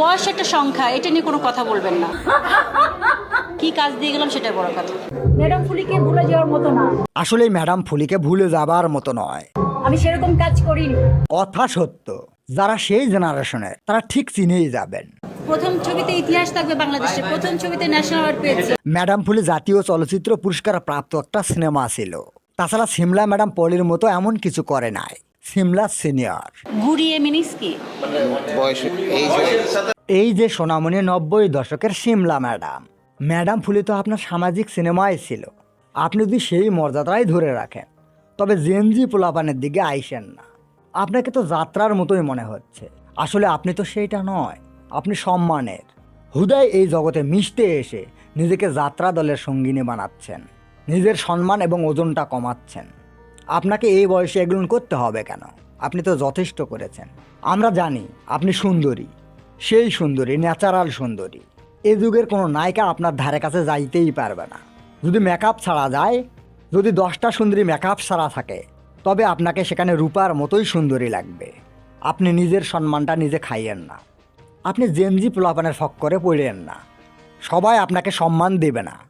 বয়স একটা সংখ্যা এটা নিয়ে কোনো কথা বলবেন না। কি কাজ দিয়ে গেলাম সেটা বড় কথা। ম্যাডাম ফুলিকে ভুলে যাওয়ার মতো না। আসলে ম্যাডাম ফুলিকে ভুলে যাবার মতো নয়। আমি সেরকম কাজ করিনি। কথা সত্য যারা সেই জেনারেশনের তারা ঠিক চিনেই যাবেন। প্রথম ছবিতে ইতিহাস থাকবে বাংলাদেশে প্রথম ছবিতে ন্যাশনাল অ্যাওয়ার্ড পেয়েছে। ম্যাডাম ফুলি জাতীয় চলচ্চিত্র পুরস্কার প্রাপ্ত একটা সিনেমা ছিল। তাছাড়া সিমলা ম্যাডাম পলির মতো এমন কিছু করে নাই। সিমলা সিনিয়র। গুড়িয়ে মিনিস কি? এই যে এই যে সোনামণি নব্বই দশকের সিমলা ম্যাডাম। ম্যাডাম ফুলি তো আপনার সামাজিক সিনেমায় ছিল। আপনি যদি সেই মর্যাদাই ধরে রাখেন তবে জেনজি পোলাপানের দিকে আইসেন না। আপনাকে তো যাত্রার মতোই মনে হচ্ছে। আসলে আপনি তো সেইটা নয় আপনি সম্মানের। হুদায় এই জগতে মিশতে এসে নিজেকে যাত্রা দলের সঙ্গিনী বানাচ্ছেন। নিজের সম্মান এবং ওজনটা কমাচ্ছেন। আপনাকে এই বয়সে এগুলো করতে হবে কেন? আপনি তো যথেষ্ট করেছেন। আমরা জানি, আপনি সুন্দরী। সেই সুন্দরী, ন্যাচারাল সুন্দরী। এ যুগের কোনো নায়িকা আপনার ধারে কাছে যাইতেই পারবে না। যদি মেকআপ ছাড়া যায়, যদি দশটা সুন্দরী মেকআপ ছাড়া থাকে, তবে আপনাকে সেখানে রূপার মতোই সুন্দরী লাগবে। আপনি নিজের সম্মানটা নিজে খাইয়েন না। আপনি জেনজি পোলাপানের ফক্করে পড়েন না। সবাই আপনাকে সম্মান দেবে না।